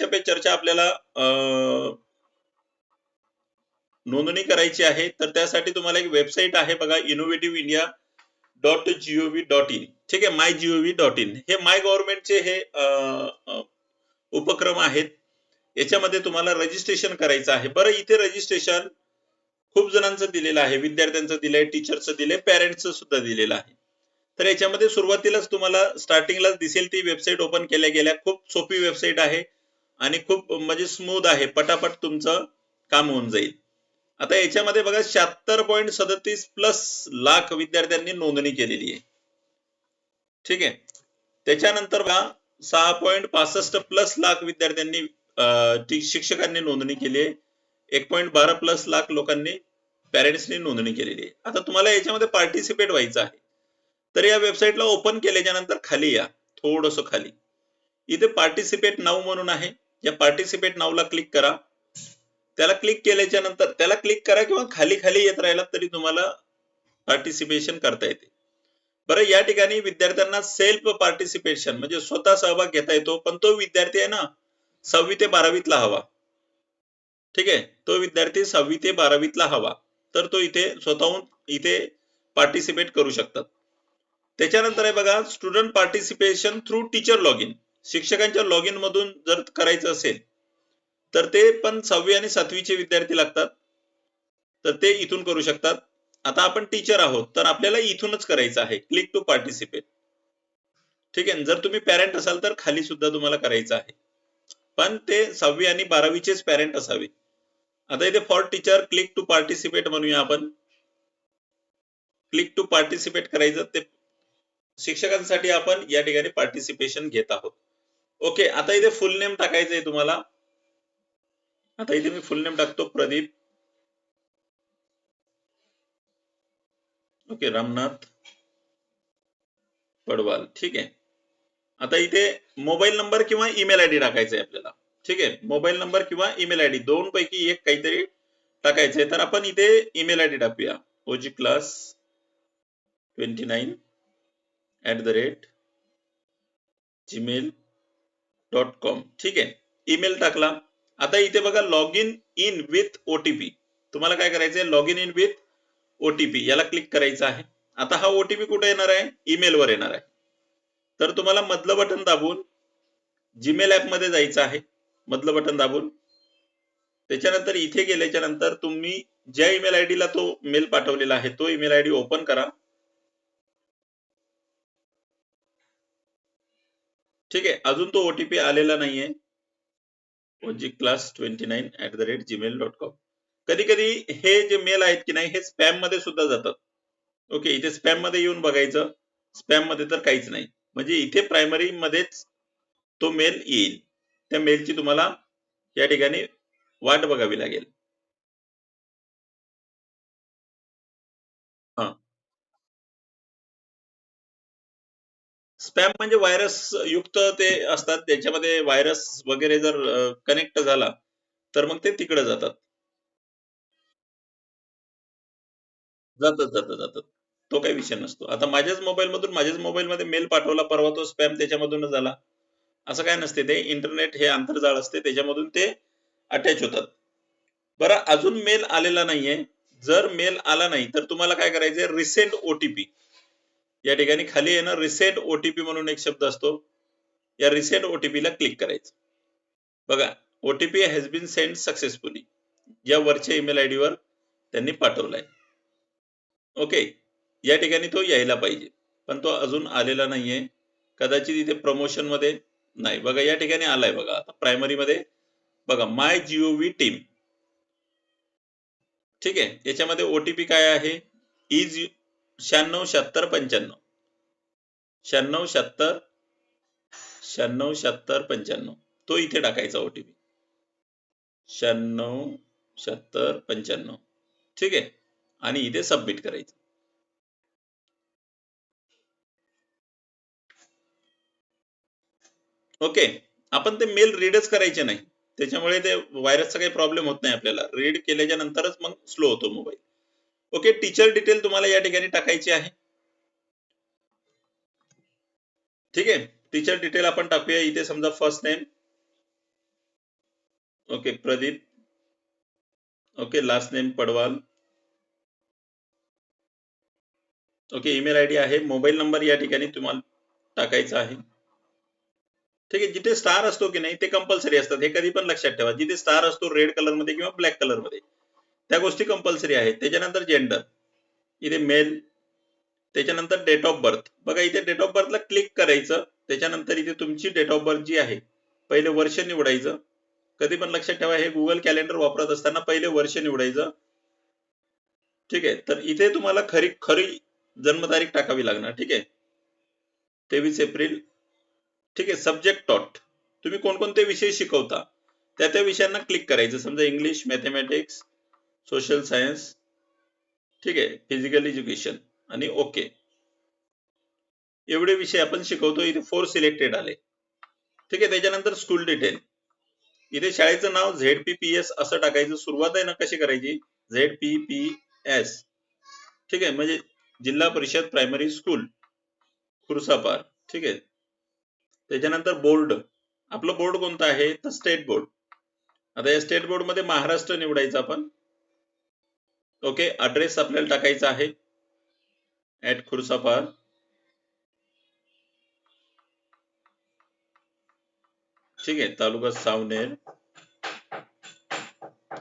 परीक्षा पे चर्चा आपल्याला नोंदणी करायची आहे. तर त्यासाठी तुम्हाला एक वेबसाईट आहे बघा innovative India dot GOV dot in ठीक आहे? माय G O V dot in hey my गव्हर्नमेंटचे हे उपक्रम आहेत. याच्यामध्ये तुम्हाला रजिस्ट्रेशन करायचं आहे. बरं इथे रजिस्ट्रेशन खूप जणांचं दिलेलं आहे. विद्यार्थ्यांचं दिलंय टीचरचं दिलंय पॅरेंट्सचं सुद्धा दिलेलं आहे. तर याच्यामध्ये सुरुवातीलाच तुम्हाला स्टार्टिंगलाच दिसेल. ती वेबसाईट ओपन केल्या गेल्या. खूप सोपी वेबसाईट आहे. आणि खूप म्हणजे स्मूथ आहे. पटापट तुमचं काम होऊन जाईल. आता याच्यामध्ये बघा शहात्तर पॉईंट सदतीस प्लस लाख विद्यार्थ्यांनी नोंदणी केलेली आहे. ठीक आहे? त्याच्यानंतर बघा सहा पॉईंट पासष्ट प्लस लाख विद्यार्थ्यांनी शिक्षकांनी नोंदणी केली आहे. एक पॉईंट बारा प्लस लाख लोकांनी पॅरेंट्सनी नोंदणी केलेली आहे. आता तुम्हाला याच्यामध्ये पार्टिसिपेट व्हायचं आहे. तर या वेबसाईटला ओपन केल्याच्यानंतर खाली या. थोडस खाली. इथे पार्टिसिपेट नाव म्हणून आहे. या पार्टिसिपेट नावला क्लिक करा. त्याला क्लिक केल्याच्यानंतर त्याला क्लिक करा किंवा खाली खाली येत राहिला तरी तुम्हाला पार्टिसिपेशन करता येते. बरं या ठिकाणी विद्यार्थ्यांना सेल्फ पार्टिसिपेशन म्हणजे स्वतः सहभाग घेता येतो पण तो विद्यार्थी आहे ना सहावी ते बारावीतला हवा. ठीक आहे? तो विद्यार्थी सहावी ते बारावीतला हवा. तर तो इथे स्वतःहून इथे पार्टिसिपेट करू शकतात. त्याच्यानंतर आहे बघा student participation through teacher log in शिक्षकांच्या लॉग इन मधून जर करायचं असेल तर ते पण सहावी आणि सातवीचे विद्यार्थी लागतात. तर ते इथून करू शकतात. आता आपण टीचर आहोत तर आपल्याला इथूनच करायचं आहे. क्लिक टू पार्टिसिपेट ठीक आहे जर तुम्ही पॅरेंट असाल तर खाली सुद्धा तुम्हाला करायचं आहे. पण ते सहावी आणि बारावीचेच पॅरेंट असावे. आता इथे for teacher click to participate म्हणूया आपण. क्लिक टू पार्टिसिपेट करायचं ते शिक्षकांसाठी आपण या ठिकाणी पार्टिसिपेशन घेत आहोत. ओके आता इथे फुल नेम टाकायचं आहे तुम्हाला. आता इथे मी फुल नेम टाकतो प्रदीप. ओके रामनाथ पडवाल ठीक आहे. आता इथे मोबाईल नंबर किंवा ईमेल आयडी टाकायचा आहे आपल्याला. ठीक आहे मोबाईल नंबर किंवा ईमेल आयडी दोन पैकी एक काहीतरी टाकायचंय. तर आपण इथे ईमेल आयडी टाकूया. OG class twenty nine at the rate Gmail dot com ठीक आहे. ईमेल टाकला. आता इथे बघा log in in with OTP तुम्हाला काय करायचंय? Log in in with OTP याला क्लिक करायचं आहे. आता हा ओटीपी कुठे येणार आहे? ईमेल वर येणार आहे. तर तुम्हाला मधलं बटन दाबून जीमेल ऍपमध्ये जायचं आहे. मधलं बटन दाबून. त्याच्यानंतर इथे गेल्याच्यानंतर तुम्ही ज्या ईमेल आयडीला तो मेल पाठवलेला आहे तो ईमेल आयडी ओपन करा. ठीक आहे. अजून तो ओटीपी आलेला नाहीये. OG class twenty nine at the rate Gmail dot com कधी कधी हे जे मेल आहेत की नाही हे स्पॅममध्ये सुद्धा जातात. ओके इथे स्पॅममध्ये येऊन बघायचं. स्पॅममध्ये तर काहीच नाही. म्हणजे इथे प्रायमरी मध्येच तो मेल येईल. त्या मेलची तुम्हाला या ठिकाणी वाट बघावी लागेल. स्पॅम म्हणजे व्हायरस युक्त ते असतात. त्याच्यामध्ये व्हायरस वगैरे जर कनेक्ट झाला तर मग ते तिकडे जातात. जातात जातात जातात. तो काही विषय नसतो. आता माझ्याच मोबाईल मधून माझ्याच मोबाईल मध्ये मेल पाठवला परवा तो स्पॅम त्याच्यामधूनच झाला. असं काय नसते ते. इंटरनेट हे आंतरजाळ असते. त्याच्यामधून ते अटॅच होतात. बरं अजून मेल आलेला नाहीये. जर मेल आला नाही तर तुम्हाला काय करायचंय? रिसेंट ओटीपी या ठिकाणी खाली येणं रिसेट ओटीपी म्हणून एक शब्द असतो. या रिसेट ओटीपी ला क्लिक करायचं. बघा OTP has been send successfully या वरच्या ईमेल आयडी वर त्यांनी पाठवलाय. ओके या ठिकाणी तो यायला पाहिजे पण तो अजून आलेला नाहीये. कदाचित इथे प्रमोशनमध्ये नाही. बघा या ठिकाणी आलाय बघा. आता प्रायमरी मध्ये बघा माय जीओव्ही टीम ठीक आहे याच्यामध्ये ओटीपी काय आहे? इज शहाण्णव शहात्तर पंच्याण्णव. शहाण्णव शहात्तर शहाण्णव शहात्तर पंच्याण्णव. तो इथे टाकायचा ओटीपी शहाण्णव शहात्तर पंच्याण्णव. ठीक आहे? आणि इथे सबमिट करायचं. ओके आपण ते मेल रीडच करायचे नाही. त्याच्यामुळे ते व्हायरसचा काही प्रॉब्लेम होत नाही आपल्याला. रीड केल्याच्या नंतरच मग स्लो होतो मोबाईल ओके टीचर डिटेल तुम्हाला या ठिकाणी टाकायची आहे. ठीक आहे टीचर डिटेल आपण टाकूया. इथे समजा first name okay Pradeep. Okay last name Padwal. Okay email I D आहे. मोबाईल नंबर या ठिकाणी तुम्हाला टाकायचा आहे. ठीक आहे जिथे स्टार असतो की नाही ते कंपल्सरी असतात. हे कधी पण लक्षात ठेवा. जिथे स्टार असतो रेड कलरमध्ये किंवा ब्लॅक कलरमध्ये. त्या गोष्टी कंपल्सरी आहेत. त्याच्यानंतर जेंडर इथे मेल त्याच्यानंतर डेट ऑफ बर्थ बघा इथे डेट ऑफ बर्थला क्लिक करायचं त्याच्यानंतर इथे तुमची डेट ऑफ बर्थ जी आहे पहिले वर्ष निवडायचं. कधी पण लक्षात ठेवा हे गुगल कॅलेंडर वापरत असताना पहिले वर्ष निवडायचं. ठीक आहे? तर इथे तुम्हाला खरी खरी जन्मतारीख टाकावी लागणार. ठीक आहे? तेवीस एप्रिल. ठीक आहे? सब्जेक्ट टॉट तुम्ही कोणकोणते विषय शिकवता? त्या त्या विषयांना क्लिक करायचं. समजा इंग्लिश मॅथमॅटिक्स सोशल सायन्स ठीक आहे फिजिकल एज्युकेशन आणि ओके एवढे विषय आपण शिकवतो इथे फोर सिलेक्टेड आले. ठीक आहे त्याच्यानंतर स्कूल डिटेल इथे शाळेचं नाव झेड पी पी एस असं टाकायचं सुरुवात आहे ना कशी करायची? झेड पी पी एस ठीक आहे म्हणजे जिल्हा परिषद प्रायमरी स्कूल खुर्सापार. ठीक आहे. त्याच्यानंतर बोर्ड आपलं बोर्ड कोणतं आहे? तर स्टेट बोर्ड आता या स्टेट बोर्डमध्ये महाराष्ट्र निवडायचं आपण. ओके अड्रेस आपल्याला टाकायचा आहे. ऍट खुर्सापार. ठीक आहे तालुका सावनेर.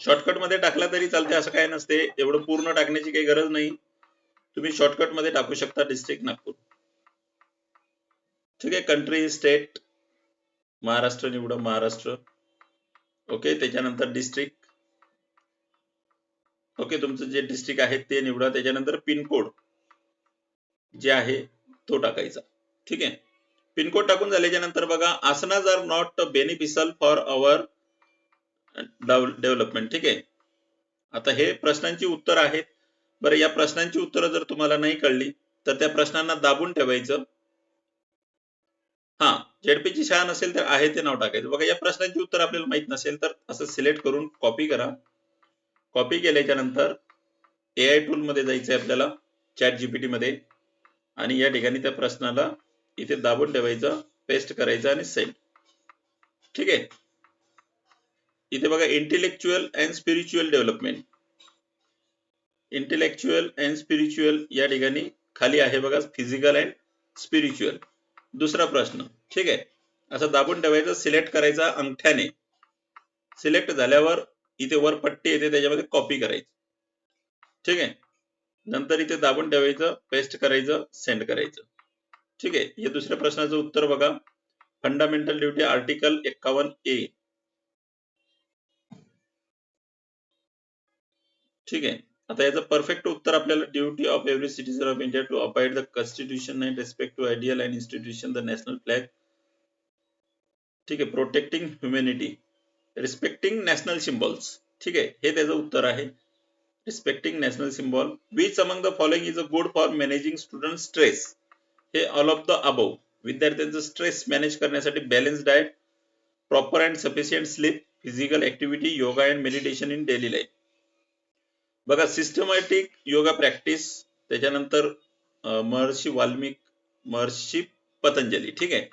शॉर्टकटमध्ये टाकला तरी चालते असं काय नसते. एवढं पूर्ण टाकण्याची काही गरज नाही. तुम्ही शॉर्टकटमध्ये टाकू शकता डिस्ट्रिक्ट नागपूर. ठीक आहे कंट्री स्टेट महाराष्ट्र निवडा महाराष्ट्र. ओके त्याच्यानंतर डिस्ट्रिक्ट ओके तुमचं जे डिस्ट्रिक्ट आहे ते निवडा त्याच्यानंतर पिनकोड जे आहे तो टाकायचा. ठीक आहे? पिनकोड टाकून झाल्याच्यानंतर बघा asanas are not beneficial for our development ठीक आहे? आता हे प्रश्नांची उत्तर आहेत. बरं या प्रश्नांची उत्तरं जर तुम्हाला नाही कळली तर त्या प्रश्नांना दाबून ठेवायचं. हा झेडपीची शाळा नसेल तर आहे ते नाव टाकायचं. बघा या प्रश्नांची उत्तर आपल्याला माहीत नसेल तर असं सिलेक्ट करून कॉपी करा. कॉपी केल्याच्यानंतर ए आय टूल मध्ये जायचंय आपल्याला चॅट जीपीटी मध्ये. आणि या ठिकाणी त्या प्रश्नाला इथे दाबून ठेवायचं पेस्ट करायचं आणि सेंड ठीक आहे? इथे बघा intellectual and spiritual development intellectual and spiritual या ठिकाणी खाली आहे बघा फिजिकल अँड स्पिरिच्युअल दुसरा प्रश्न. ठीक आहे? असं दाबून ठेवायचं सिलेक्ट करायचा अंगठ्याने. सिलेक्ट झाल्यावर इथे वर पट्टी येते त्याच्यामध्ये कॉपी करायची. ठीक आहे? नंतर इथे दाबून ठेवायचं पेस्ट करायचं सेंड करायचं. ठीक आहे? या दुसऱ्या प्रश्नाचं उत्तर बघा. फंडामेंटल ड्युटी आर्टिकल एक्कावन्न ए ठीक आहे? आता याचं परफेक्ट उत्तर आपल्याला duty of every citizen of India to abide the constitution and respect to ideal and institution the national flag ठीक आहे? Protecting humanity respecting national symbols ठीक आहे? हे त्याचं उत्तर आहे. Respecting national symbol which among the following is a good for managing student stress हे all of the above विद्यार्थ्यांचं स्ट्रेस मॅनेज करण्यासाठी balance diet proper and sufficient sleep physical activity yoga and meditation in daily life बघा systematic yoga practice त्याच्यानंतर महर्षी वाल्मिक महर्षी पतंजली. ठीक आहे?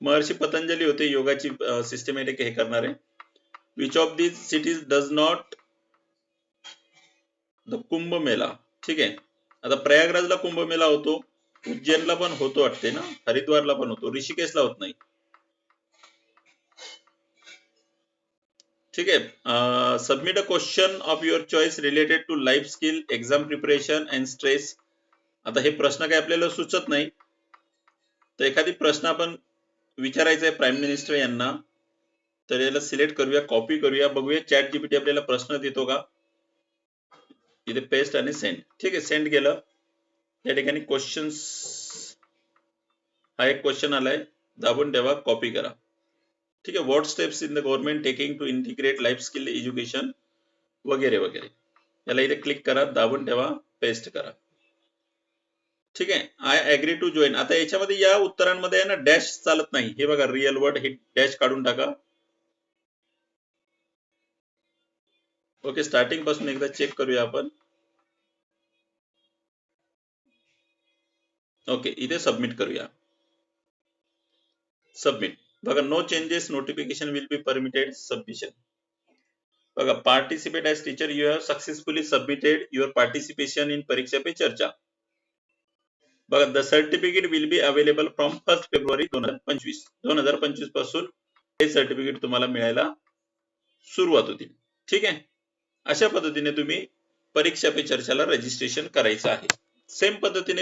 महर्षी पतंजली होते योगाची systematic हे करणारे. Which of these cities does not the Kumbh Mela ठीक आहे. आता प्रयागराजला कुंभमेला होतो. उज्जैनला पण होतो वाटते ना? हरिद्वारला पण होतो. ऋषिकेशला होत नाही. ठीक आहे. Submit a question of your choice related to life skill exam preparation and stress आता हे प्रश्न काय आपल्याला सुचत नाही. तर एखादी प्रश्न आपण विचारायचा आहे प्राईम मिनिस्टर यांना. तर याला सिलेक्ट करूया कॉपी करूया. बघूया चॅट जीपीटी आपल्याला प्रश्न देतो का? इथे पेस्ट आणि सेंड ठीक आहे सेंड केलं. या ठिकाणी क्वेश्चन्स हा एक क्वेश्चन आलाय. दाबून ठेवा कॉपी करा. ठीक आहे what steps in the government taking to integrate life skill education वगैरे वगैरे. याला इथे क्लिक करा दाबून ठेवा पेस्ट करा. ठीक आहे आय अग्री टू जॉईन आता याच्यामध्ये या उत्तरांमध्ये आहे ना डॅश चालत नाही. हे बघा रिअल वर्ड हे डॅश काढून टाका. ओके स्टार्टिंगपासून एकदा चेक करूया आपण. ओके इथे सबमिट करूया. सबमिट बघा no changes notification will be permitted submission बघा participate as teacher you have successfully submitted your participation in Pariksha Pe Charcha. बघा the certificate will be available from first February दोन हजार पंचवीस. दोन हजार पंचवीसपासून हे सर्टिफिकेट तुम्हाला मिळायला सुरुवात होती ठीक आहे? अशा पद्धतीने तुम्ही परीक्षा पे चर्चाला रजिस्ट्रेशन करायचं आहे. सेम पद्धतीने